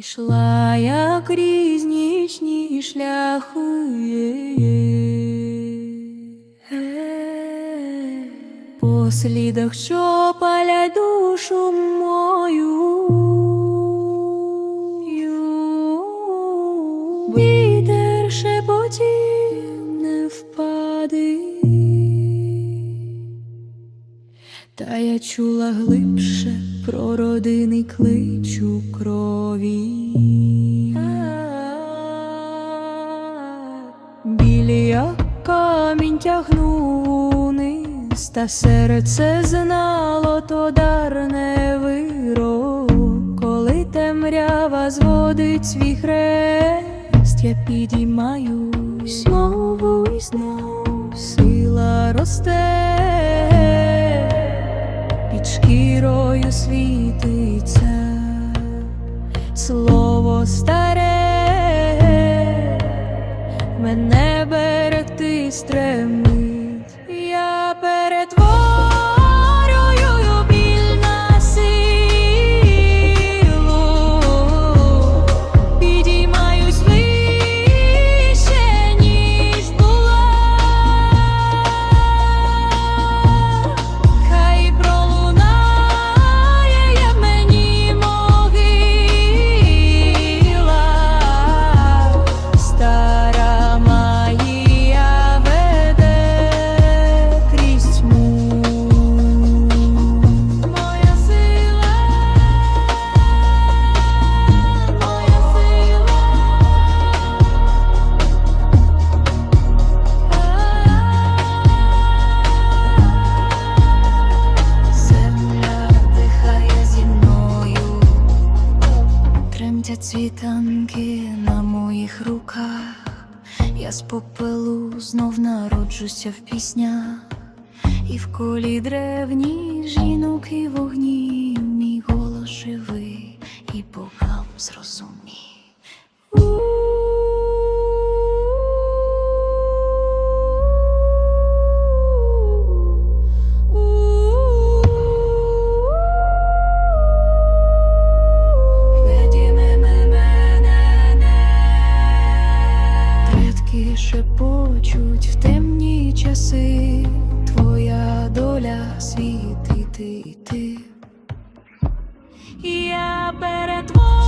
Ішла я крізь нічні шляхи, по слідах, що палять душу мою. Вітер шепотів не впади, та я чула глибше про родинний клич у крові. Білі камінь тягнув униз, та серце знало то дар не вирок. Коли темрява зводить свій хрест, я підіймаюсь знову і знов сила росте, шкірою світиться. Слово старе, мене берегти стремить, тремтять світанки на моїх руках. Я з попелу знов народжуся в піснях, і в колі древні жінок і вогні, мій голос живий і богам зрозумій. Предки шепочуть в темні часи, твоя доля світити І Я перетворюю